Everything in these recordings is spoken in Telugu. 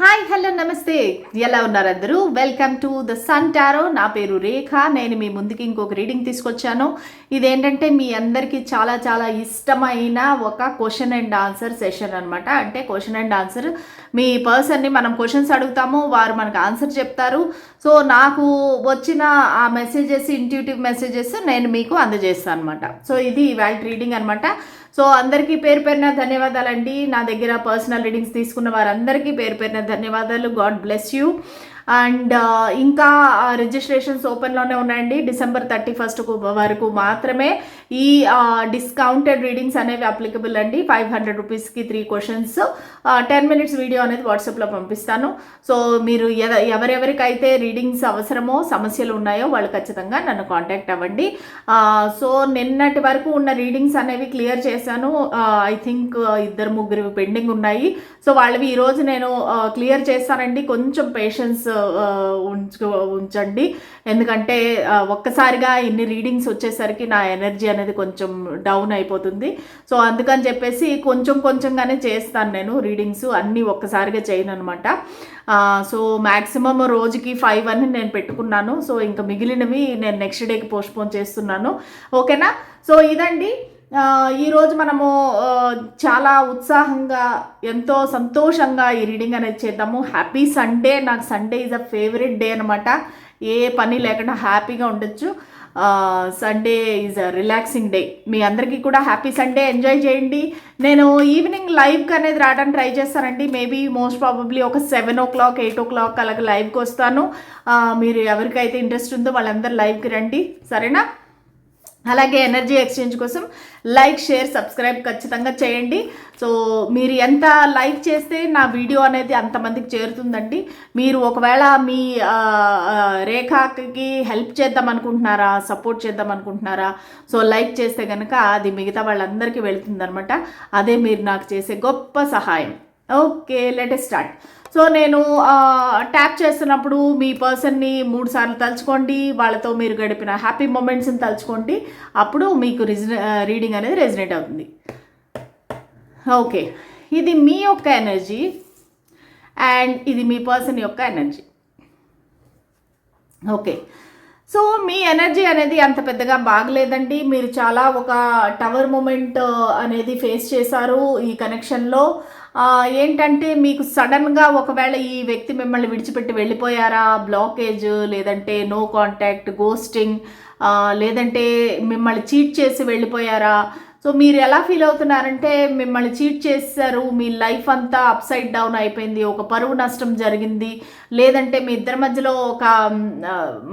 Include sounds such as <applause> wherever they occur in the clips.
హాయ్ హలో నమస్తే. ఎలా ఉన్నారు అందరూ welcome to the sun tarot నా పేరు రేఖ నేను మీ ముందుకి ఇంకొక రీడింగ్ తీసుకొచ్చాను. ఇదేంటంటే మీ అందరికీ చాలా చాలా ఇష్టమైన ఒక క్వశ్చన్ అండ్ ఆన్సర్ సెషన్ అనమాట అంటే క్వశ్చన్ అండ్ ఆన్సర్ మీ పర్సన్ని మనం క్వశ్చన్స్ అడుగుతాము వారు మనకు ఆన్సర్ చెప్తారు. సో నాకు వచ్చిన ఆ మెసేజెస్ ఇంట్యూటివ్ మెసేజెస్ నేను మీకు అందజేస్తాను అనమాట సో ఇది ఇవాళ రీడింగ్ అనమాట సో అందరికీ పేరు పేరున ధన్యవాదాలండి. నా దగ్గర పర్సనల్ రీడింగ్స్ తీసుకున్న వారందరికీ పేరు పేరున ధన్యవాదాలు. గాడ్ బ్లెస్ యూ అండ్ ఇంకా రిజిస్ట్రేషన్స్ ఓపెన్లోనే ఉన్నాయండి. డిసెంబర్ థర్టీ ఫస్ట్ వరకు మాత్రమే ఈ డిస్కౌంటెడ్ రీడింగ్స్ అనేవి అప్లికబుల్ అండి. ఫైవ్ హండ్రెడ్ రూపీస్కి three questions ten minutes video అనేది వాట్సాప్లో పంపిస్తాను. సో మీరు ఎవ ఎవరెవరికైతే రీడింగ్స్ అవసరమో సమస్యలు ఉన్నాయో వాళ్ళు ఖచ్చితంగా నన్ను కాంటాక్ట్ అవ్వండి. సో నిన్నటి వరకు ఉన్న రీడింగ్స్ అనేవి క్లియర్ చేశాను. ఐ థింక్ ఇద్దరు ముగ్గురు పెండింగ్ ఉన్నాయి. సో వాళ్ళవి ఈరోజు నేను క్లియర్ చేస్తానండి. కొంచెం పేషెన్స్ ఉంచు ఉంచండి. ఎందుకంటే ఒక్కసారిగా ఇన్ని రీడింగ్స్ వచ్చేసరికి నా ఎనర్జీ అనేది కొంచెం డౌన్ అయిపోతుంది. సో అందుకని చెప్పేసి కొంచెం కొంచెంగానే చేస్తాను నేను రీడింగ్స్ అన్నీ ఒక్కసారిగా చేయను అనమాట సో మ్యాక్సిమం రోజుకి ఫైవ్ అని నేను పెట్టుకున్నాను. సో ఇంకా మిగిలినవి నేను నెక్స్ట్ డేకి పోస్ట్పోన్ చేస్తున్నాను. ఓకేనా? సో ఇదండి. ఈరోజు మనము చాలా ఉత్సాహంగా ఎంతో సంతోషంగా ఈ రీడింగ్ అనేది చేద్దాము. హ్యాపీ సండే నాకు Sunday is a favourite day అనమాట ఏ పని లేకుండా హ్యాపీగా ఉండొచ్చు. Sunday is a relaxing day మీ అందరికీ కూడా హ్యాపీ సండే ఎంజాయ్ చేయండి. నేను ఈవినింగ్ లైవ్కి అనేది రావడానికి ట్రై చేస్తానండి. మేబీ మోస్ట్ ప్రాబబ్లీ ఒక seven o'clock eight o'clock అలాగే లైవ్కి వస్తాను మీరు ఎవరికైతే ఇంట్రెస్ట్ ఉందో వాళ్ళందరూ లైవ్కి రండి. సరేనా? అలాగే ఎనర్జీ ఎక్స్చేంజ్ కోసం లైక్ షేర్ సబ్స్క్రైబ్ ఖచ్చితంగా చేయండి. సో మీరు ఎంత లైక్ చేస్తే నా వీడియో అనేది అంతమందికి చేరుతుందండి. మీరు ఒకవేళ మీ రేఖకి హెల్ప్ చేద్దాం అనుకుంటున్నారా సపోర్ట్ చేద్దాం అనుకుంటున్నారా సో లైక్ చేస్తే కనుక అది మిగతా వాళ్ళందరికీ వెళుతుందనమాట అదే మీరు నాకు చేసే గొప్ప సహాయం. ఓకే లెట్ స్టార్ట్ సో నేను ట్యాప్ చేస్తున్నప్పుడు మీ పర్సన్ని మూడు సార్లు తలుచుకోండి వాళ్ళతో మీరు గడిపిన హ్యాపీ మూమెంట్స్ని తలుచుకోండి అప్పుడు మీకు రిజన రీడింగ్ అనేది రెజినేట్ అవుతుంది. ఓకే ఇది మీ యొక్క ఎనర్జీ అండ్ ఇది మీ పర్సన్ యొక్క ఎనర్జీ ఓకే సో మీ ఎనర్జీ అనేది అంత పెద్దగా బాగలేదండి. మీరు చాలా ఒక టవర్ మూమెంట్ అనేది ఫేస్ చేశారు ఈ కనెక్షన్లో ఏంటంటే మీకు సడన్గా ఒకవేళ ఈ వ్యక్తి మిమ్మల్ని విడిచిపెట్టి వెళ్ళిపోయారా? బ్లాకేజ్ లేదంటే నో కాంటాక్ట్ గోస్టింగ్ లేదంటే మిమ్మల్ని చీట్ చేసి వెళ్ళిపోయారా? సో మీరు ఎలా ఫీల్ అవుతున్నారంటే మిమ్మల్ని చీట్ చేశారు మీ లైఫ్ అంతా అప్సైడ్ డౌన్ అయిపోయింది ఒక పరువు నష్టం జరిగింది లేదంటే మీ ఇద్దరి మధ్యలో ఒక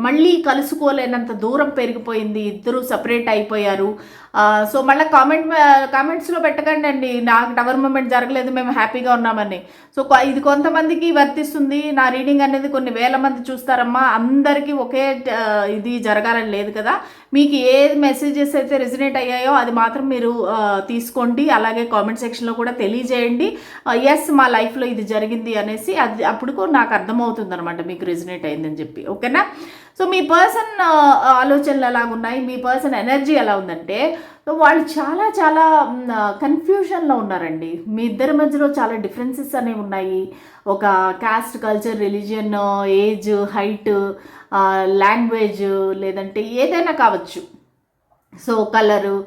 మళ్ళీ కలుసుకోలేనంత దూరం పెరిగిపోయింది ఇద్దరు సపరేట్ అయిపోయారు. సో మళ్ళీ కామెంట్ కామెంట్స్లో పెట్టకండి అండి. నాకు టవర్ మూమెంట్ జరగలేదు మేము హ్యాపీగా ఉన్నామని. సో ఇది కొంతమందికి వర్తిస్తుంది. నా రీడింగ్ అనేది కొన్ని వేల మంది చూస్తారమ్మా. అందరికీ ఒకే ఇది జరగాలని లేదు కదా. మీకు ఏ మెసేజెస్ అయితే రిజనేట్ అయ్యాయో అది మాత్రం మీరు తీసుకోండి. అలాగే కామెంట్ సెక్షన్లో కూడా తెలియజేయండి. ఎస్ మా లైఫ్లో ఇది జరిగింది అనేసి అది అప్పుడు నాకు అర్థమవుతుంది. అనమాట మీకు రెజినేట్ అయిందని చెప్పి. ఓకేనా? సో మీ పర్సన్ ఆలోచనలు ఎలా ఉన్నాయి? మీ పర్సన్ ఎనర్జీ ఎలా ఉందంటే వాళ్ళు చాలా చాలా కన్ఫ్యూషన్లో ఉన్నారండి. మీ ఇద్దరి మధ్యలో చాలా డిఫరెన్సెస్ అనేవి ఉన్నాయి. ఒక caste culture religion age height language లేదంటే ఏదైనా కావచ్చు. సో కలరు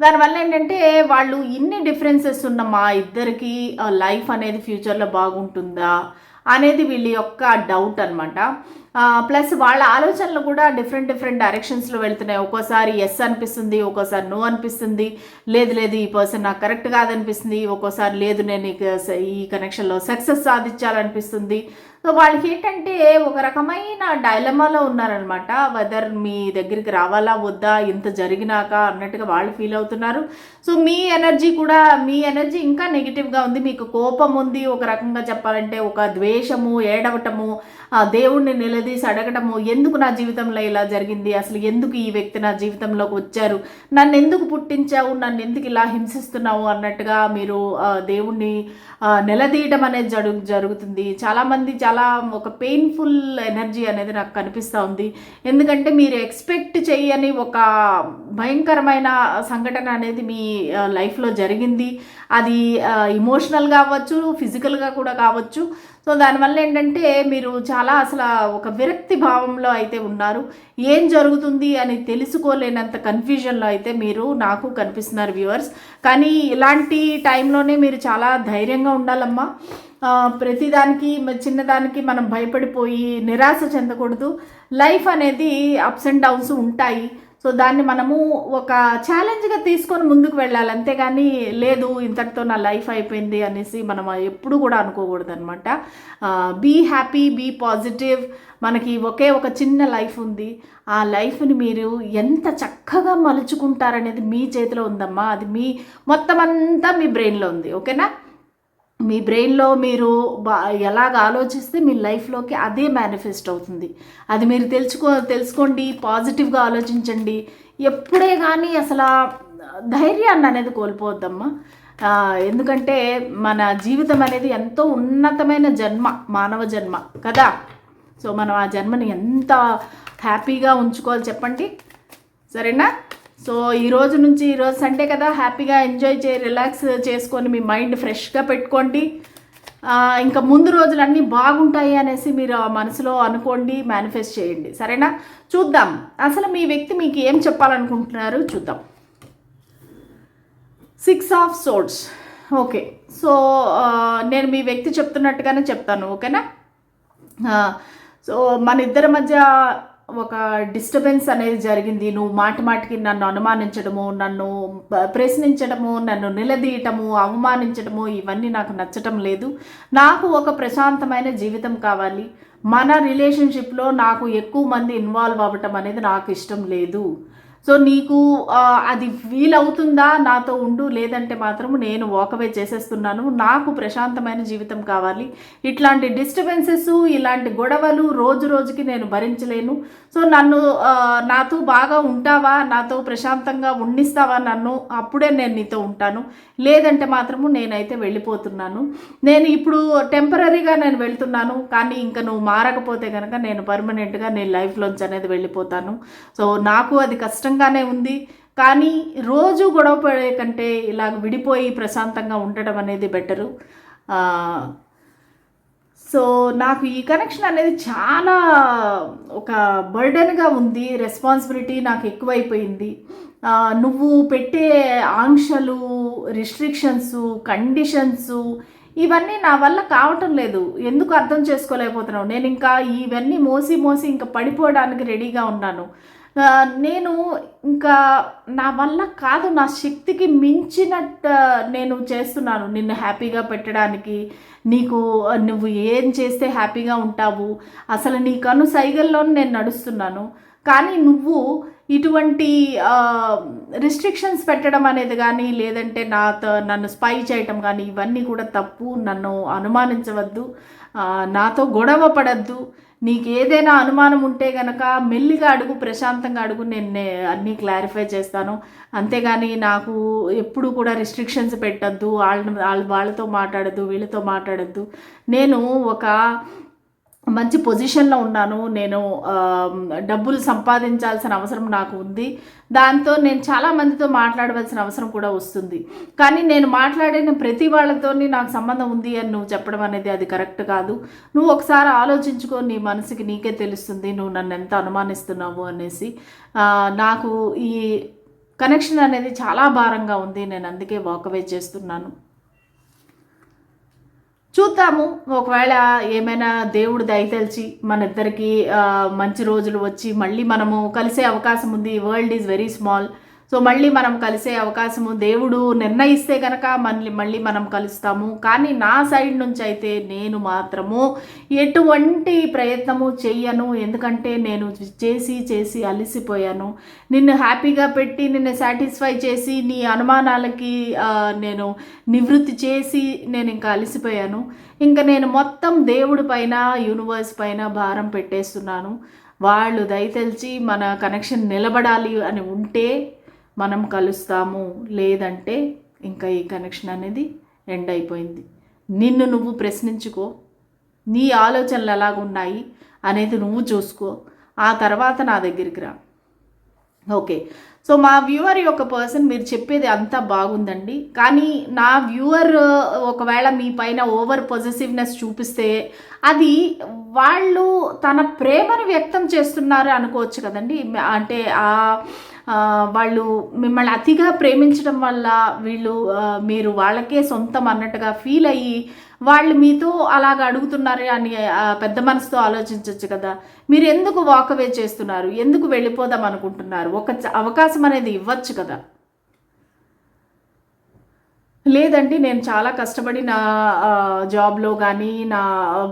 దానివల్ల ఏంటంటే వాళ్ళు ఇన్ని డిఫరెన్సెస్ ఉన్న మా ఇద్దరికి లైఫ్ అనేది ఫ్యూచర్లో బాగుంటుందా? అనేది వీళ్ళ యొక్క డౌట్ అనమాట ప్లస్ వాళ్ళ ఆలోచనలు కూడా డిఫరెంట్ డిఫరెంట్ డైరెక్షన్స్లో వెళ్తున్నాయి. ఒక్కోసారి ఎస్ అనిపిస్తుంది ఒక్కోసారి నో అనిపిస్తుంది. లేదు లేదు ఈ పర్సన్ నాకు కరెక్ట్ కాదనిపిస్తుంది. ఒక్కోసారి లేదు నేను ఈ కనెక్షన్లో సక్సెస్ సాధించాలనిపిస్తుంది. సో వాళ్ళకి ఏంటంటే ఒక రకమైన డైలమాలో ఉన్నారనమాట వెదర్ మీ దగ్గరికి రావాలా వద్దా ఇంత జరిగినాక అన్నట్టుగా వాళ్ళు ఫీల్ అవుతున్నారు. సో మీ ఎనర్జీ కూడా మీ ఎనర్జీ ఇంకా నెగిటివ్గా ఉంది. మీకు కోపం ఉంది. ఒక రకంగా చెప్పాలంటే ఒక ద్వేషము ఏడవటము దేవుణ్ణి నిలదీసి అడగటము ఎందుకు నా జీవితంలో ఇలా జరిగింది? అసలు ఎందుకు ఈ వ్యక్తి నా జీవితంలోకి వచ్చారు? నన్ను ఎందుకు పుట్టించావు? నన్ను ఎందుకు ఇలా హింసిస్తున్నావు? అన్నట్టుగా మీరు దేవుణ్ణి నిలదీయటం అనేది జరుగు జరుగుతుంది. చాలామంది చాలా ఒక పెయిన్ఫుల్ ఎనర్జీ అనేది నాకు కనిపిస్తూ ఉంది. ఎందుకంటే మీరు ఎక్స్పెక్ట్ చేయని ఒక భయంకరమైన సంఘటన అనేది మీ లైఫ్లో జరిగింది. అది ఇమోషనల్గా అవ్వచ్చు ఫిజికల్గా కూడా కావచ్చు. సో దానివల్ల ఏంటంటే మీరు చాలా అసలు ఒక విరక్తి భావంలో అయితే ఉన్నారు. ఏం జరుగుతుంది అని తెలుసుకోలేనంత కన్ఫ్యూజన్లో అయితే మీరు నాకు కనిపిస్తున్నారు వ్యూవర్స్ కానీ ఇలాంటి టైంలోనే మీరు చాలా ధైర్యంగా ఉండాలమ్మా. ప్రతిదానికి చిన్నదానికి మనం భయపడిపోయి నిరాశ చెందకూడదు. లైఫ్ అనేది అప్స్ అండ్ డౌన్స్ ఉంటాయి. సో దాన్ని మనము ఒక ఛాలెంజ్గా తీసుకొని ముందుకు వెళ్ళాలి. అంతేగాని లేదు ఇంతటితో నా లైఫ్ అయిపోయింది అనేసి మనం ఎప్పుడు కూడా అనుకోకూడదు అనమాట బీ హ్యాపీ బీ పాజిటివ్ మనకి ఒకే ఒక చిన్న లైఫ్ ఉంది. ఆ లైఫ్ని మీరు ఎంత చక్కగా మలుచుకుంటారనేది మీ చేతిలో ఉందమ్మా. అది మీ మొత్తం అంతా మీ బ్రెయిన్లో ఉంది. ఓకేనా? మీ బ్రెయిన్లో మీరు బా ఎలాగ ఆలోచిస్తే మీ లైఫ్లోకి అదే మేనిఫెస్ట్ అవుతుంది. అది మీరు తెలుసుకో తెలుసుకోండి పాజిటివ్గా ఆలోచించండి. ఎప్పుడే కానీ అసలు ధైర్యాన్ని అనేది కోల్పోవద్దమ్మా. ఎందుకంటే మన జీవితం అనేది ఎంతో ఉన్నతమైన జన్మ మానవ జన్మ కదా? సో మనం ఆ జన్మని ఎంత హ్యాపీగా ఉంచుకోవాలి చెప్పండి? సరేనా? సో ఈ రోజు నుంచి ఈరోజు సండే కదా హ్యాపీగా ఎంజాయ్ చే రిలాక్స్ చేసుకొని మీ మైండ్ ఫ్రెష్గా పెట్టుకోండి. ఇంకా ముందు రోజులు అన్నీ బాగుంటాయి అనేసి మీరు ఆ మనసులో అనుకోండి మేనిఫెస్ట్ చేయండి. సరేనా? చూద్దాం. అసలు మీ వ్యక్తి మీకు ఏం చెప్పాలనుకుంటున్నారు? చూద్దాం. Six of swords okay so నేను మీ వ్యక్తి చెప్తున్నట్టుగానే చెప్తాను ఓకేనా? సో మన ఇద్దరి మధ్య ఒక డిస్టర్బెన్స్ అనేది జరిగింది. నువ్వు మాటి మాటికి నన్ను అనుమానించడము నన్ను ప్రశ్నించడము నన్ను నిలదీయటము అవమానించడము ఇవన్నీ నాకు నచ్చటం లేదు. నాకు ఒక ప్రశాంతమైన జీవితం కావాలి. మన రిలేషన్షిప్లో నాకు ఎక్కువ మంది ఇన్వాల్వ్ అవ్వటం అనేది నాకు ఇష్టం లేదు. సో నీకు అది వీలవుతుందా? అవుతుందా నాతో ఉండు లేదంటే మాత్రం నేను వాకవే చేసేస్తున్నాను. నాకు ప్రశాంతమైన జీవితం కావాలి. ఇట్లాంటి డిస్టర్బెన్సెస్ ఇలాంటి గొడవలు రోజు రోజుకి నేను భరించలేను. సో నన్ను నాతో బాగా ఉంటావా? నాతో ప్రశాంతంగా ఉండిస్తావా? నన్ను అప్పుడే నేను నీతో ఉంటాను. లేదంటే మాత్రము నేనైతే వెళ్ళిపోతున్నాను. నేను ఇప్పుడు టెంపరీగా నేను వెళ్తున్నాను. కానీ ఇంకా నువ్వు మారకపోతే కనుక నేను పర్మనెంట్గా నేను లైఫ్లోంచి అనేది వెళ్ళిపోతాను. సో నాకు అది కష్టం కష్టంగానే ఉంది. కానీ రోజు గొడవ పడే కంటే ఇలాగ విడిపోయి ప్రశాంతంగా ఉండడం అనేది బెటరు. సో నాకు ఈ కనెక్షన్ అనేది చాలా ఒక బర్డెన్గా ఉంది. రెస్పాన్సిబిలిటీ నాకు ఎక్కువైపోయింది. నువ్వు పెట్టే ఆంక్షలు రిస్ట్రిక్షన్స్ కండిషన్స్ ఇవన్నీ నా వల్ల కావటం లేదు. ఎందుకు అర్థం చేసుకోలేకపోతున్నావు? నేను ఇంకా ఇవన్నీ మోసి మోసి ఇంకా పడిపోవడానికి రెడీగా ఉన్నాను. నేను ఇంకా నా వల్ల కాదు నా శక్తికి మించినట్టు నేను చేస్తున్నాను. నిన్ను హ్యాపీగా పెట్టడానికి నీకు నువ్వు ఏం చేస్తే హ్యాపీగా ఉంటావు? అసలు నీ కను సైగల్లోనే నేను నడుస్తున్నాను. కానీ నువ్వు ఇటువంటి రిస్ట్రిక్షన్స్ పెట్టడం అనేది కానీ లేదంటే నాతో నన్ను స్పై చేయటం కానీ ఇవన్నీ కూడా తప్పు. నన్ను అనుమానించవద్దు. నాతో గొడవ పడద్దు. నీకు ఏదైనా అనుమానం ఉంటే గనక మెల్లిగా అడుగు ప్రశాంతంగా అడుగు నేను అన్నీ క్లారిఫై చేస్తాను. అంతేగాని నాకు ఎప్పుడు కూడా రిస్ట్రిక్షన్స్ పెట్టద్దు. వాళ్ళ వాళ్ళతో మాట్లాడద్దు వీళ్ళతో మాట్లాడద్దు. నేను ఒక మంచి పొజిషన్లో ఉన్నాను. నేను డబ్బులు సంపాదించాల్సిన అవసరం నాకు ఉంది. దాంతో నేను చాలా మందితో మాట్లాడవలసిన అవసరం కూడా వస్తుంది. కానీ నేను మాట్లాడిన ప్రతి వాళ్ళతోని నాకు సంబంధం ఉంది అని నువ్వు చెప్పడం అనేది అది కరెక్ట్ కాదు. నువ్వు ఒకసారి ఆలోచించుకో నీ మనసుకి నీకే తెలుస్తుంది నువ్వు నన్ను ఎంత అనుమానిస్తున్నావు అనేసి. నాకు ఈ కనెక్షన్ అనేది చాలా భారంగా ఉంది. నేను అందుకే వాకవే చేస్తున్నాను. చూద్దాము. ఒకవేళ ఏమైనా దేవుడు దయతలిచి మన ఇద్దరికి మంచి రోజులు వచ్చి మళ్ళీ మనము కలిసే అవకాశం ఉంది. World is very small so మళ్ళీ మనం కలిసే అవకాశము. దేవుడు నిర్ణయిస్తే కనుక మళ్ళీ మళ్ళీ మనం కలుస్తాము. కానీ నా సైడ్ నుంచి అయితే నేను మాత్రము ఎటువంటి ప్రయత్నము చెయ్యను. ఎందుకంటే నేను చేసి చేసి అలసిపోయాను. నిన్ను హ్యాపీగా పెట్టి నిన్ను సాటిస్ఫై చేసి నీ అనుమానాలకి నేను నివృత్తి చేసి నేను ఇంకా అలసిపోయాను. ఇంకా నేను మొత్తం దేవుడి పైన యూనివర్స్ పైన భారం పెట్టేస్తున్నాను. వాళ్ళు దయతెలిచి మన కనెక్షన్ నిలబడాలి అని ఉంటే మనం కలుస్తాము లేదంటే ఇంకా ఈ కనెక్షన్ అనేది ఎండ్ అయిపోయింది. నిన్ను నువ్వు ప్రశ్నించుకో. నీ ఆలోచనలు ఎలాగున్నాయి అనేది నువ్వు చూసుకో. ఆ తర్వాత నా దగ్గరికి రా. ఓకే. సో మా వ్యూవర్ యొక్క పర్సన్ మీరు చెప్పేది అంతా బాగుందండి. కానీ నా వ్యూవర్ ఒకవేళ మీ పైన ఓవర్ పొజిటివ్నెస్ చూపిస్తే అది వాళ్ళు తన ప్రేమను వ్యక్తం చేస్తున్నారు అనుకోవచ్చు కదండి. అంటే ఆ వాళ్ళు మిమ్మల్ని అతిగా ప్రేమించడం వల్ల వీళ్ళు మీరు వాళ్ళకే సొంతం అన్నట్టుగా ఫీల్ అయ్యి వాళ్ళు మీతో అలాగ అడుగుతున్నారు అని పెద్ద మనసుతో ఆలోచించవచ్చు కదా. మీరు ఎందుకు వాకవే చేస్తున్నారు? ఎందుకు వెళ్ళిపోదాం అనుకుంటున్నారు? ఒక అవకాశం అనేది ఇవ్వచ్చు కదా. లేదండి నేను చాలా కష్టపడి నా జాబ్లో కానీ నా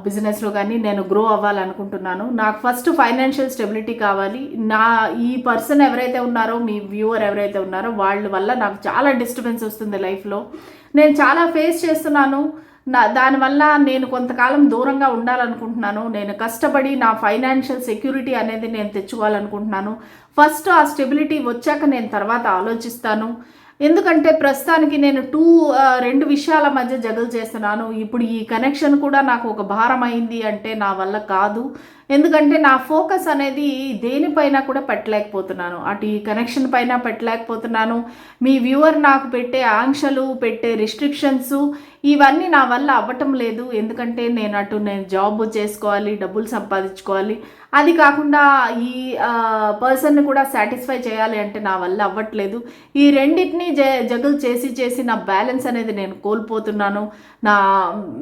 బిజినెస్లో కానీ నేను గ్రో అవ్వాలనుకుంటున్నాను. నాకు ఫస్ట్ ఫైనాన్షియల్ స్టెబిలిటీ కావాలి. నా ఈ పర్సన్ ఎవరైతే ఉన్నారో మీ వ్యూవర్ ఎవరైతే ఉన్నారో వాళ్ళ వల్ల నాకు చాలా డిస్టర్బెన్స్ వస్తుంది లైఫ్లో. నేను చాలా ఫేస్ చేస్తున్నాను. నా దానివల్ల నేను కొంతకాలం దూరంగా ఉండాలనుకుంటున్నాను. నేను కష్టపడి నా ఫైనాన్షియల్ సెక్యూరిటీ అనేది నేను తెచ్చుకోవాలనుకుంటున్నాను. ఫస్ట్ ఆ స్టెబిలిటీ వచ్చాక నేను తర్వాత ఆలోచిస్తాను. ఎందుకంటే ప్రస్తుతానికి నేను టూ రెండు విషయాల మధ్య జగలు చేస్తున్నాను. ఇప్పుడు ఈ కనెక్షన్ కూడా నాకు ఒక భారం అయింది అంటే నా వల్ల కాదు. ఎందుకంటే నా ఫోకస్ అనేది దేనిపైన కూడా పెట్టలేకపోతున్నాను. అటు ఈ కనెక్షన్ పైన పెట్టలేకపోతున్నాను. మీ వ్యూవర్ నాకు పెట్టే ఆంక్షలు పెట్టే రిస్ట్రిక్షన్స్ ఇవన్నీ నా వల్ల అవ్వటం లేదు. ఎందుకంటే నేను అటు నేను జాబ్ చేసుకోవాలి డబ్బులు సంపాదించుకోవాలి. అది కాకుండా ఈ పర్సన్ని కూడా సాటిస్ఫై చేయాలి అంటే నా వల్ల అవ్వట్లేదు. ఈ రెండింటిని జ జగుల్ చేసి చేసి నా బ్యాలెన్స్ అనేది నేను కోల్పోతున్నాను. నా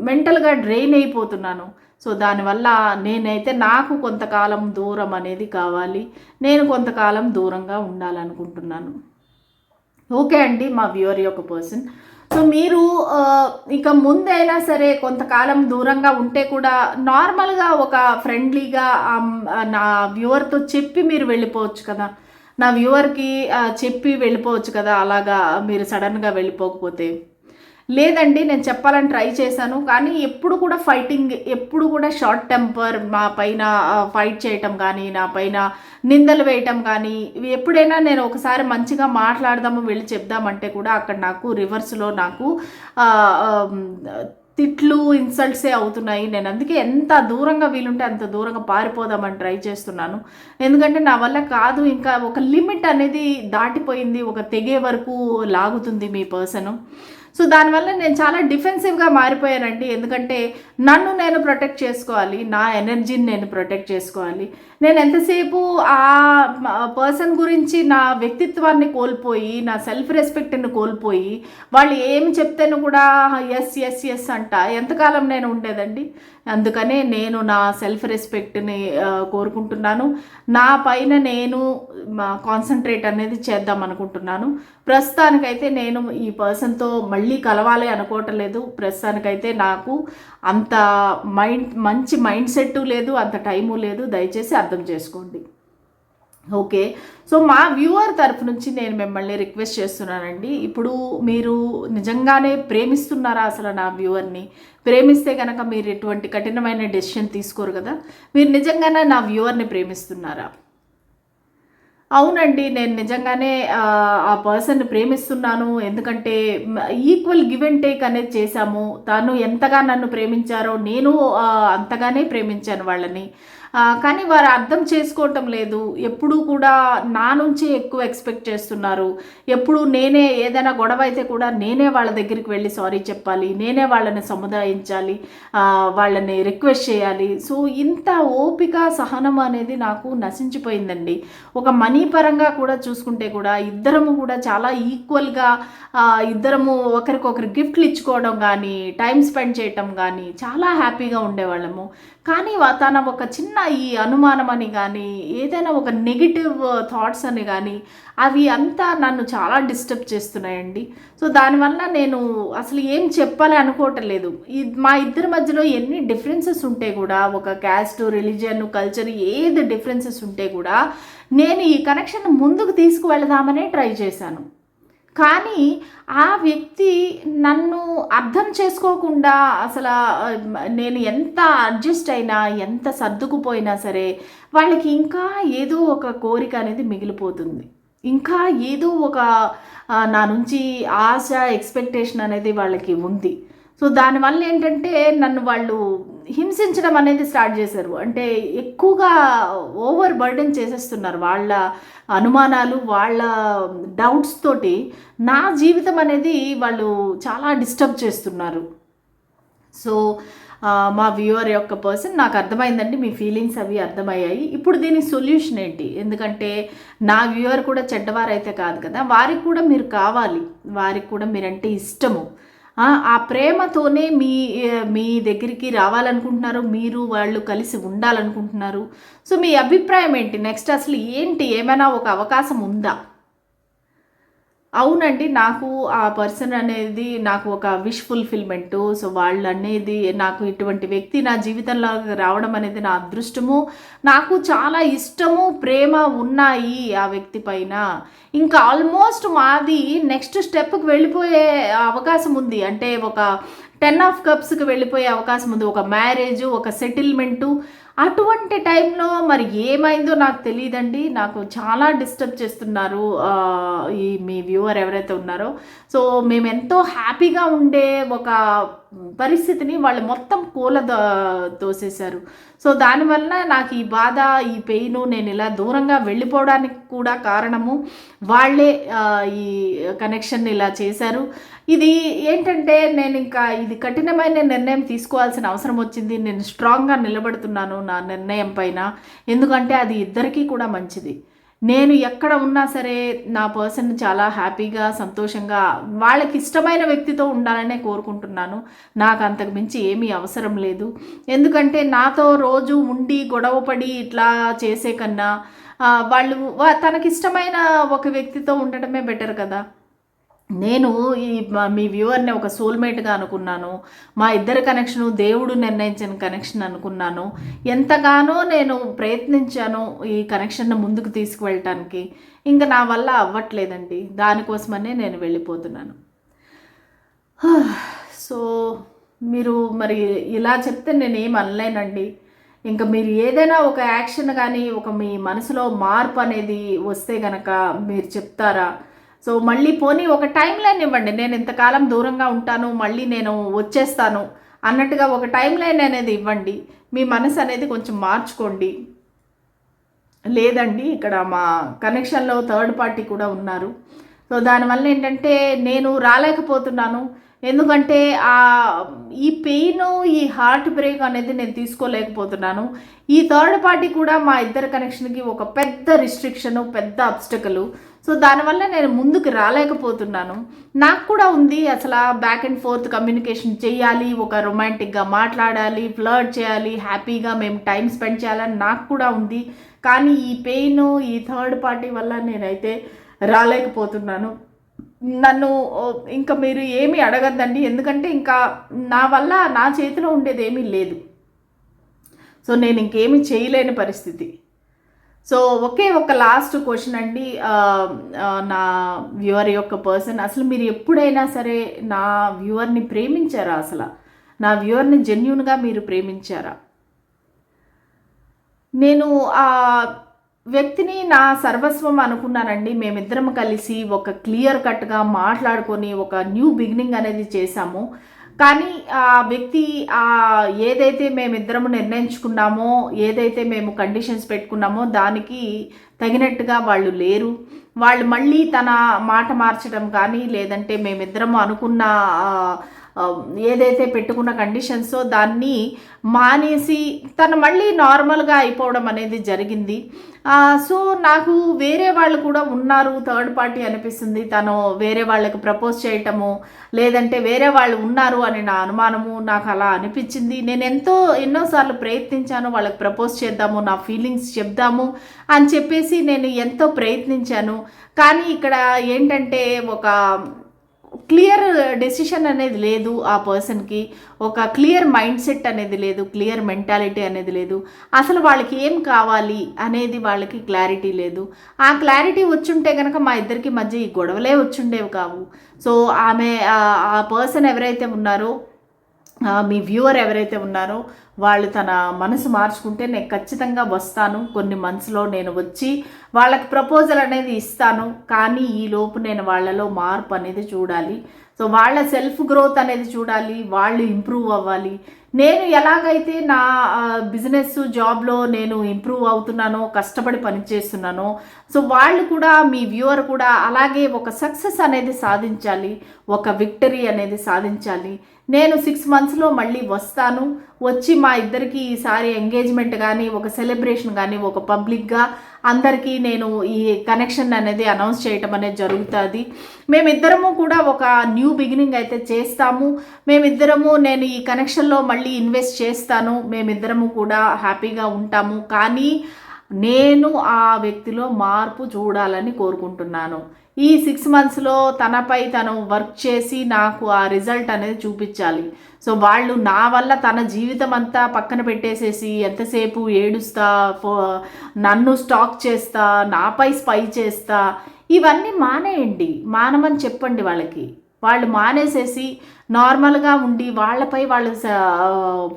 మెంటల్గా డ్రైన్ అయిపోతున్నాను. సో దానివల్ల నేనైతే నాకు కొంతకాలం దూరం అనేది కావాలి. నేను కొంతకాలం దూరంగా ఉండాలనుకుంటున్నాను. ఓకే అండి మా వ్యూవర్ యొక్క పర్సన్. సో మీరు ఇక ముందైనా సరే కొంతకాలం దూరంగా ఉంటే కూడా నార్మల్గా ఒక ఫ్రెండ్లీగా నా వ్యూవర్తో చెప్పి మీరు వెళ్ళిపోవచ్చు కదా. నా వ్యూవర్కి చెప్పి వెళ్ళిపోవచ్చు కదా అలాగా మీరు సడన్గా వెళ్ళిపోకపోతే. లేదండి నేను చెప్పాలని ట్రై చేశాను కానీ ఎప్పుడు కూడా ఫైటింగ్ ఎప్పుడు కూడా షార్ట్ టెంపర్ మా పైన ఫైట్ చేయటం కానీ నా పైన నిందలు వేయటం కానీ ఇవి ఎప్పుడైనా నేను ఒకసారి మంచిగా మాట్లాడదాము వెళ్ళి చెప్దామంటే కూడా అక్కడ నాకు రివర్స్లో నాకు తిట్లు ఇన్సల్ట్సే అవుతున్నాయి. నేను అందుకే ఎంత దూరంగా వీలుంటే అంత దూరంగా పారిపోదామని ట్రై చేస్తున్నాను. ఎందుకంటే నా వల్ల కాదు ఇంకా ఒక లిమిట్ అనేది దాటిపోయింది ఒక తెగే వరకు లాగుతుంది మీ పర్సను. సో దానివల్ల నేను చాలా డిఫెన్సివ్గా మారిపోయానండి. ఎందుకంటే నన్ను నేను ప్రొటెక్ట్ చేసుకోవాలి నా ఎనర్జీని నేను ప్రొటెక్ట్ చేసుకోవాలి. నేను ఎంతసేపు ఆ పర్సన్ గురించి నా వ్యక్తిత్వాన్ని కోల్పోయి నా సెల్ఫ్ రెస్పెక్ట్ని కోల్పోయి వాళ్ళు ఏమి చెప్తేను కూడా ఎస్ ఎస్ ఎస్ అంట. ఎంతకాలం నేను ఉండేదండి? అందుకనే నేను నా సెల్ఫ్ రెస్పెక్ట్ని కోరుకుంటున్నాను. నా పైన నేను కాన్సన్ట్రేట్ అనేది చేద్దాం అనుకుంటున్నాను ప్రస్తుతానికైతే నేను ఈ పర్సన్తో మళ్ళీ కలవాలి అనుకోవటం లేదు. ప్రస్తుతానికైతే నాకు అంత మైండ్ మంచి మైండ్ సెట్ లేదు అంత టైము లేదు. దయచేసి అర్థం చేసుకోండి. ఓకే. సో మా వ్యూవర్ తరఫు నుంచి నేను మిమ్మల్ని రిక్వెస్ట్ చేస్తున్నానండి. ఇప్పుడు మీరు నిజంగానే ప్రేమిస్తున్నారా అసలు నా వ్యూవర్ని? ప్రేమిస్తే కనుక మీరు ఎటువంటి కఠినమైన డెసిషన్ తీసుకోరు కదా. మీరు నిజంగానే నా వ్యూవర్ని ప్రేమిస్తున్నారా? అవునండి నేను నిజంగానే ఆ, పర్సన్ ప్రేమిస్తున్నాను. ఎందుకంటే ఈక్వల్ గివ్ అండ్ టేక్ అనేది చేశాము. తను ఎంతగా నన్ను ప్రేమించారో నేను అంతగానే ప్రేమించాను వాళ్ళని. కానీ వారు అర్థం చేసుకోవటం లేదు. ఎప్పుడూ కూడా నా నుంచి ఎక్కువ ఎక్స్పెక్ట్ చేస్తున్నారు. ఎప్పుడు నేనే ఏదైనా గొడవ అయితే కూడా నేనే వాళ్ళ దగ్గరికి వెళ్ళి సారీ చెప్పాలి నేనే వాళ్ళని సముదాయించాలి వాళ్ళని రిక్వెస్ట్ చేయాలి. సో ఇంత ఓపిక సహనం అనేది నాకు నశించిపోయిందండి. ఒక మనీ పరంగా కూడా చూసుకుంటే కూడా ఇద్దరము కూడా చాలా ఈక్వల్గా ఇద్దరము ఒకరికొకరు గిఫ్ట్లు ఇచ్చుకోవడం కానీ టైం స్పెండ్ చేయటం కానీ చాలా హ్యాపీగా ఉండేవాళ్ళము. కానీ తన ఒక చిన్న ఈ అనుమానం అని కానీ ఏదైనా ఒక నెగిటివ్ థాట్స్ uh, అని కానీ అవి అంతా నన్ను చాలా డిస్టర్బ్ చేస్తున్నాయండి. సో దానివల్ల నేను అసలు ఏం చెప్పాలి అనుకోవటం లేదు. మా ఇద్దరి మధ్యలో ఎన్ని డిఫరెన్సెస్ ఉంటే కూడా ఒక క్యాస్ట్ రిలీజియన్ కల్చర్ ఏది డిఫరెన్సెస్ ఉంటే కూడా నేను ఈ కనెక్షన్ ముందుకు తీసుకువెళదామనే ట్రై చేశాను. కానీ ఆ వ్యక్తి నన్ను అర్థం చేసుకోకుండా అసలు నేను ఎంత అడ్జస్ట్ అయినా ఎంత సర్దుకుపోయినా సరే వాళ్ళకి ఇంకా ఏదో ఒక కోరిక అనేది మిగిలిపోతుంది. ఇంకా ఏదో ఒక నా నుంచి ఆశ ఎక్స్పెక్టేషన్ అనేది వాళ్ళకి ఉంది. సో దానివల్ల ఏంటంటే నన్ను వాళ్ళు హింసించడం అనేది స్టార్ట్ చేశారు. అంటే ఎక్కువగా ఓవర్ బర్డెన్ చేసేస్తున్నారు వాళ్ళ అనుమానాలు వాళ్ళ డౌట్స్ తోటి. నా జీవితం అనేది వాళ్ళు చాలా డిస్టర్బ్ చేస్తున్నారు. సో మా వ్యూవర్ యొక్క పర్సన్ నాకు అర్థమైందండి మీ ఫీలింగ్స్ అవి అర్థమయ్యాయి. ఇప్పుడు దీని సొల్యూషన్ ఏంటి? ఎందుకంటే నా వ్యూవర్ కూడా చెడ్డవారైతే కాదు కదా. వారికి కూడా మీరు కావాలి. వారికి కూడా మీరంటే ఇష్టము. ఆ, ప్రేమతోనే మీ మీ దగ్గరికి రావాలనుకుంటున్నారు మీరు వాళ్ళు కలిసి ఉండాలనుకుంటున్నారు. సో మీ అభిప్రాయం ఏంటి? నెక్స్ట్ అసలు ఏంటి? ఏమైనా ఒక అవకాశం ఉందా? అవునండి నాకు ఆ పర్సన్ అనేది నాకు ఒక విష్ ఫుల్ఫిల్మెంటు సో వాళ్ళు అనేది నాకు ఇటువంటి వ్యక్తి నా జీవితంలో రావడం అనేది నా అదృష్టము. నాకు చాలా ఇష్టము ప్రేమ ఉన్నాయి ఆ వ్యక్తి పైన. ఇంకా ఆల్మోస్ట్ మాది నెక్స్ట్ స్టెప్కి వెళ్ళిపోయే అవకాశం ఉంది. అంటే ఒక టెన్ ఆఫ్ కప్స్కి వెళ్ళిపోయే అవకాశం ఉంది. ఒక మ్యారేజ్ ఒక సెటిల్మెంటు అటువంటి టైంలో మరి ఏమైందో నాకు తెలియదండి. నాకు చాలా డిస్టర్బ్ చేస్తున్నారు ఈ మీ వ్యూవర్ ఎవరైతే ఉన్నారో. సో మేము ఎంతో హ్యాపీగా ఉండే ఒక పరిస్థితిని వాళ్ళు మొత్తం కూల దోసేశారు సో దానివల్ల నాకు ఈ బాధ ఈ పెయిన్ నేను ఇలా దూరంగా వెళ్ళిపోవడానికి కూడా కారణము వాళ్ళే ఈ కనెక్షన్ ఇలా చేశారు. ఇది ఏంటంటే నేను ఇంకా ఇది కఠినమైన నిర్ణయం తీసుకోవాల్సిన అవసరం వచ్చింది. నేను స్ట్రాంగ్గా నిలబడుతున్నాను నా నిర్ణయం పైన. ఎందుకంటే అది ఇద్దరికీ కూడా మంచిది. నేను ఎక్కడ ఉన్నా సరే నా పర్సన్ చాలా హ్యాపీగా సంతోషంగా వాళ్ళకి ఇష్టమైన వ్యక్తితో ఉండాలనే కోరుకుంటున్నాను. నాకు అంతకు మించి ఏమీ అవసరం లేదు. ఎందుకంటే నాతో రోజు ఉండి గొడవపడి ఇట్లా చేసే కన్నా వాళ్ళు వా- తనకిష్టమైన ఒక వ్యక్తితో ఉండటమే బెటర్ కదా. నేను ఈ మీ వ్యూవర్ని ఒక సోల్మేట్గా అనుకున్నాను. మా ఇద్దరి కనెక్షను దేవుడు నిర్ణయించిన కనెక్షన్ అనుకున్నాను. ఎంతగానో నేను ప్రయత్నించాను ఈ కనెక్షన్ని ముందుకు తీసుకువెళ్ళటానికి. ఇంకా నా వల్ల అవ్వట్లేదండి. దానికోసమనే నేను వెళ్ళిపోతున్నాను. <sighs> సో మీరు మరి ఇలా చెప్తే నేను ఏం అనలేనండి. ఇంకా మీరు ఏదైనా ఒక యాక్షన్ కానీ ఒక మీ మనసులో మార్పు అనేది వస్తే గనక మీరు చెప్తారా? సో మళ్ళీ పోనీ ఒక టైం లైన్ ఇవ్వండి. నేను ఇంతకాలం దూరంగా ఉంటాను మళ్ళీ నేను వచ్చేస్తాను అన్నట్టుగా ఒక టైం లైన్ అనేది ఇవ్వండి. మీ మనసు అనేది కొంచెం మార్చుకోండి. లేదండి ఇక్కడ మా కనెక్షన్లో థర్డ్ పార్టీ కూడా ఉన్నారు. సో దానివల్ల ఏంటంటే నేను రాలేకపోతున్నాను. ఎందుకంటే ఆ ఈ పెయిన్ ఈ హార్ట్ బ్రేక్ అనేది నేను తీసుకోలేకపోతున్నాను. ఈ థర్డ్ పార్టీ కూడా మా ఇద్దరి కనెక్షన్కి ఒక పెద్ద రిస్ట్రిక్షన్ పెద్ద అబ్స్టకలు సో దానివల్ల నేను ముందుకు రాలేకపోతున్నాను. నాకు కూడా ఉంది అసలు బ్యాక్ అండ్ ఫోర్త్ కమ్యూనికేషన్ చేయాలి ఒక రొమాంటిక్గా మాట్లాడాలి ఫ్లర్ట్ చేయాలి హ్యాపీగా మేము టైం స్పెండ్ చేయాలని నాకు కూడా ఉంది. కానీ ఈ పెయిన్ ఈ థర్డ్ పార్టీ వల్ల నేనైతే రాలేకపోతున్నాను. నన్ను ఇంకా మీరు ఏమీ అడగద్దండి. ఎందుకంటే ఇంకా నా వల్ల నా చేతిలో ఉండేది ఏమీ లేదు. సో నేను ఇంకేమీ చేయలేని పరిస్థితి. సో ఒకే ఒక లాస్ట్ క్వశ్చన్ అండి. నా వ్యూవర్ యొక్క పర్సన్ అసలు మీరు ఎప్పుడైనా సరే నా వ్యూవర్ని ప్రేమించారా అసలు? నా వ్యూవర్ని జెన్యున్గా మీరు ప్రేమించారా? నేను ఆ వ్యక్తిని నా సర్వస్వం అనుకున్నానండి. మేమిద్దరం కలిసి ఒక క్లియర్ కట్గా మాట్లాడుకొని ఒక న్యూ బిగినింగ్ అనేది చేశాము. కానీ ఆ వ్యక్తి ఆ ఏదైతే మేమిద్దరము నిర్ణయించుకున్నామో ఏదైతే మేము కండిషన్స్ పెట్టుకున్నామో దానికి తగినట్టుగా వాళ్ళు లేరు. వాళ్ళు మళ్ళీ తన మాట మార్చడం కానీ లేదంటే మేమిద్దరము అనుకున్న ఏదైతే పెట్టుకున్న కండిషన్సో దాన్ని మానేసి తను మళ్ళీ నార్మల్గా అయిపోవడం అనేది జరిగింది. సో నాకు వేరే వాళ్ళు కూడా ఉన్నారు థర్డ్ పార్టీ అనిపిస్తుంది. తను వేరే వాళ్ళకి ప్రపోజ్ చేయటము లేదంటే వేరే వాళ్ళు ఉన్నారు అని నా అనుమానము నాకు అలా అనిపించింది. నేను ఎంతో ఎన్నోసార్లు ప్రయత్నించాను వాళ్ళకి ప్రపోజ్ చేద్దాము నా ఫీలింగ్స్ చెప్దాము అని చెప్పేసి నేను ఎంతో ప్రయత్నించాను. కానీ ఇక్కడ ఏంటంటే ఒక క్లియర్ డెసిషన్ అనేది లేదు ఆ పర్సన్కి. ఒక క్లియర్ మైండ్ సెట్ అనేది లేదు క్లియర్ మెంటాలిటీ అనేది లేదు. అసలు వాళ్ళకి ఏం కావాలి అనేది వాళ్ళకి క్లారిటీ లేదు. ఆ క్లారిటీ వచ్చుంటే కనుక మా ఇద్దరికి మధ్య ఈ గొడవలే వచ్చుండేవి కావు. సో ఆమె ఆ- పర్సన్ ఎవరైతే ఉన్నారో మీ వ్యూవర్ ఎవరైతే ఉన్నారో వాళ్ళు తన మనసు మార్చుకుంటే నేను ఖచ్చితంగా వస్తాను. కొన్ని మంత్స్లో నేను వచ్చి వాళ్ళకి ప్రపోజల్ అనేది ఇస్తాను. కానీ ఈ లోపు నేను వాళ్ళలో మార్పు అనేది చూడాలి. సో వాళ్ళ సెల్ఫ్ గ్రోత్ అనేది చూడాలి. వాళ్ళు ఇంప్రూవ్ అవ్వాలి. నేను ఎలాగైతే నా బిజినెస్ జాబ్లో నేను ఇంప్రూవ్ అవుతున్నానో కష్టపడి పనిచేస్తున్నానో సో వాళ్ళు కూడా మీ వ్యూవర్ కూడా అలాగే ఒక సక్సెస్ అనేది సాధించాలి ఒక విక్టరీ అనేది సాధించాలి. నేను సిక్స్ మంత్స్లో మళ్ళీ వస్తాను. వచ్చి మా ఇద్దరికి ఈసారి ఎంగేజ్మెంట్ కానీ ఒక సెలబ్రేషన్ కానీ ఒక పబ్లిక్గా అందరికీ నేను ఈ కనెక్షన్ అనేది అనౌన్స్ చేయటం అనేది జరుగుతుంది. మేమిద్దరము కూడా ఒక న్యూ బిగినింగ్ అయితే చేస్తాము. మేమిద్దరము నేను ఈ కనెక్షన్లో మళ్ళీ మళ్ళీ ఇన్వెస్ట్ చేస్తాను మేమిద్దరము కూడా హ్యాపీగా ఉంటాము. కానీ నేను ఆ వ్యక్తిలో మార్పు చూడాలని కోరుకుంటున్నాను. ఈ సిక్స్ మంత్స్లో తనపై తను వర్క్ చేసి నాకు ఆ రిజల్ట్ అనేది చూపించాలి. సో వాళ్ళు నా వల్ల తన జీవితం అంతా పక్కన పెట్టేసేసి ఎంతసేపు ఏడుస్తా నన్ను స్టాక్ చేస్తా నాపై స్పై చేస్తా ఇవన్నీ మానేయండి. మానమని చెప్పండి వాళ్ళకి. వాళ్ళు మానేసేసి నార్మల్గా ఉండి వాళ్ళపై వాళ్ళు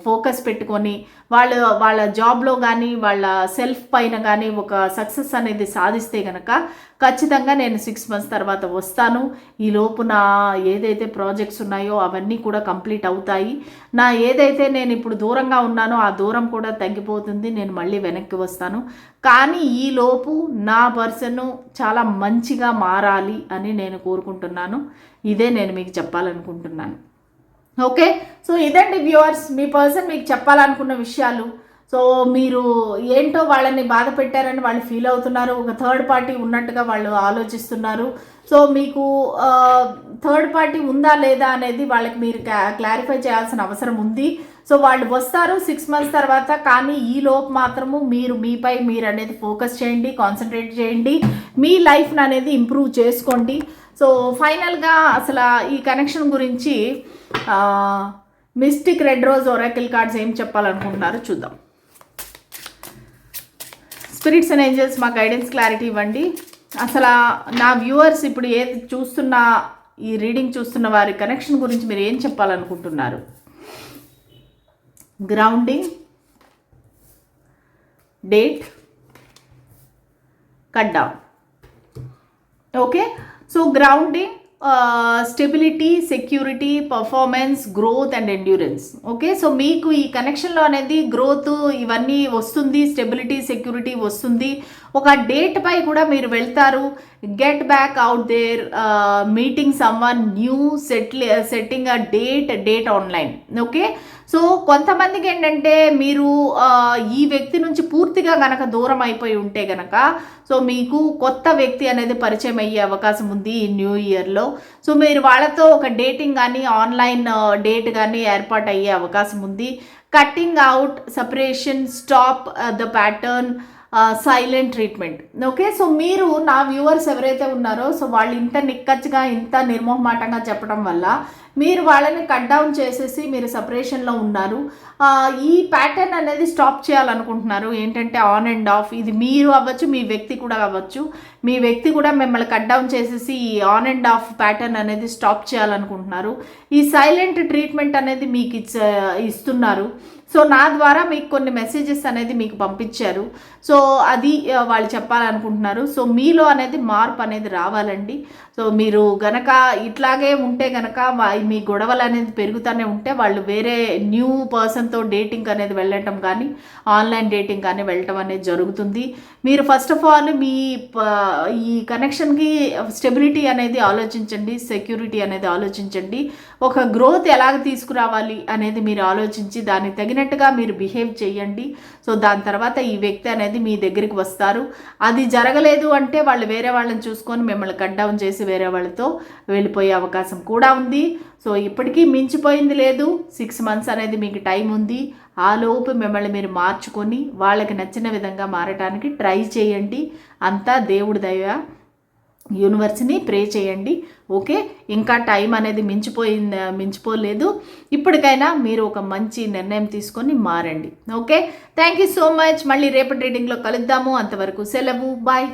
ఫోకస్ పెట్టుకొని వాళ్ళు వాళ్ళ జాబ్లో కానీ వాళ్ళ సెల్ఫ్ పైన కానీ ఒక సక్సెస్ అనేది సాధిస్తే కనుక ఖచ్చితంగా నేను సిక్స్ మంత్స్ తర్వాత వస్తాను. ఈ లోపు నా ఏదైతే ప్రాజెక్ట్స్ ఉన్నాయో అవన్నీ కూడా కంప్లీట్ అవుతాయి. నా ఏదైతే నేను ఇప్పుడు దూరంగా ఉన్నానో ఆ దూరం కూడా తగ్గిపోతుంది. నేను మళ్ళీ వెనక్కి వస్తాను. కానీ ఈ లోపు నా పర్సన్ చాలా మంచిగా మారాలి అని నేను కోరుకుంటున్నాను. ఇదే నేను మీకు చెప్పాలనుకుంటున్నాను. ఓకే? సో ఇదండి వ్యూవర్స్ మీ పర్సన్ మీకు చెప్పాలనుకున్న విషయాలు. సో మీరు ఏంటో వాళ్ళని బాధ పెట్టారని వాళ్ళు ఫీల్ అవుతున్నారు. ఒక థర్డ్ పార్టీ ఉన్నట్టుగా వాళ్ళు ఆలోచిస్తున్నారు. సో మీకు థర్డ్ పార్టీ ఉందా లేదా అనేది వాళ్ళకి మీరు క్లారిఫై చేయాల్సిన అవసరం ఉంది. సో వాళ్ళు వస్తారు సిక్స్ మంత్స్ తర్వాత కానీ ఈ లోపు మాత్రము మీరు మీపై మీరు అనేది ఫోకస్ చేయండి కాన్సన్ట్రేట్ చేయండి. మీ లైఫ్ని అనేది ఇంప్రూవ్ చేసుకోండి. సో ఫైనల్గా అసలు ఈ కనెక్షన్ గురించి mystic red rose oracle cards ఏం చెప్పాలనుకుంటున్నారో చూద్దాం. స్పిరిట్స్ అండ్ ఏంజల్స్ మా గైడెన్స్ క్లారిటీ ఇవ్వండి. అసలు నా వ్యూవర్స్ ఇప్పుడు ఏది చూస్తున్న ఈ రీడింగ్ చూస్తున్న వారి కనెక్షన్ గురించి మీరు ఏం చెప్పాలనుకుంటున్నారు? Grounding date cut down. Okay? So grounding stability security performance growth and endurance okay so మీకు ఈ కనెక్షన్లో అనేది గ్రోత్ ఇవన్నీ వస్తుంది స్టెబిలిటీ సెక్యూరిటీ వస్తుంది. ఒక డేట్ పై కూడా మీరు వెళ్తారు. Get back out there meeting someone new settle setting a date date online okay so కొంతమందికి ఏంటంటే మీరు uh, ఈ వ్యక్తి నుంచి పూర్తిగా గనక దూరం అయిపోయి ఉంటే గనక సో మీకు కొత్త వ్యక్తి అనేది పరిచయం అయ్యే అవకాశం ఉంది ఈ న్యూ ఇయర్లో సో మీరు వాళ్ళతో ఒక డేటింగ్ కానీ ఆన్లైన్ డేట్ uh, కానీ ఏర్పాటు అయ్యే అవకాశం ఉంది. Cutting out separation stop the pattern silent treatment okay so మీరు నా వ్యూవర్స్ ఎవరైతే ఉన్నారో సో వాళ్ళు ఇంత నిక్కచ్చిగా ఇంత నిర్మోహమాటంగా చెప్పడం వల్ల మీరు వాళ్ళని కట్ డౌన్ చేసేసి మీరు సపరేషన్లో ఉన్నారు. ఈ ప్యాటర్న్ అనేది స్టాప్ చేయాలనుకుంటున్నారు. ఏంటంటే ఆన్ అండ్ ఆఫ్ ఇది మీరు అవ్వచ్చు మీ వ్యక్తి కూడా అవ్వచ్చు. మీ వ్యక్తి కూడా మిమ్మల్ని కట్ డౌన్ చేసేసి ఈ ఆన్ అండ్ ఆఫ్ ప్యాటర్న్ అనేది స్టాప్ చేయాలనుకుంటున్నారు. ఈ సైలెంట్ ట్రీట్మెంట్ అనేది మీకు ఇస్తున్నారు. సో నా ద్వారా మీకు కొన్ని మెసేజెస్ అనేది మీకు పంపించారు. సో అది వాళ్ళు చెప్పాలనుకుంటున్నారు. సో మీలో అనేది మార్పు అనేది రావాలండి. సో మీరు గనక ఇట్లాగే ఉంటే గనక మీ గొడవలు అనేది పెరుగుతూనే ఉంటే వాళ్ళు వేరే న్యూ పర్సన్తో డేటింగ్ అనేది వెళ్ళటం కానీ ఆన్లైన్ డేటింగ్ కానీ వెళ్ళటం అనేది జరుగుతుంది. మీరు ఫస్ట్ ఆఫ్ ఆల్ మీ ఈ కనెక్షన్కి స్టెబిలిటీ అనేది ఆలోచించండి సెక్యూరిటీ అనేది ఆలోచించండి. ఒక గ్రోత్ ఎలాగ తీసుకురావాలి అనేది మీరు ఆలోచించి దానికి తగినట్టుగా మీరు బిహేవ్ చేయండి. సో దాని తర్వాత ఈ వ్యక్తి అనేది మీ దగ్గరికి వస్తారు. అది జరగలేదు అంటే వాళ్ళు వేరే వాళ్ళని చూసుకొని మిమ్మల్ని కట్ డౌన్ చేసి వేరే వాళ్ళతో వెళ్ళిపోయే అవకాశం కూడా ఉంది. సో ఇప్పటికీ మించిపోయింది లేదు. సిక్స్ మంత్స్ అనేది మీకు టైం ఉంది. ఆ లోపు మిమ్మల్ని మీరు మార్చుకొని వాళ్ళకి నచ్చిన విధంగా మారటానికి ట్రై చేయండి. అంతా దేవుడి దయ యూనివర్స్ని ప్రే చేయండి. ఓకే? ఇంకా టైం అనేది మించిపోయింది మించిపోలేదు. ఇప్పటికైనా మీరు ఒక మంచి నిర్ణయం తీసుకొని మారండి. Okay? Thank you so much మళ్ళీ రేపటి రీడింగ్లో కలుద్దాము. అంతవరకు సెలవు. బాయ్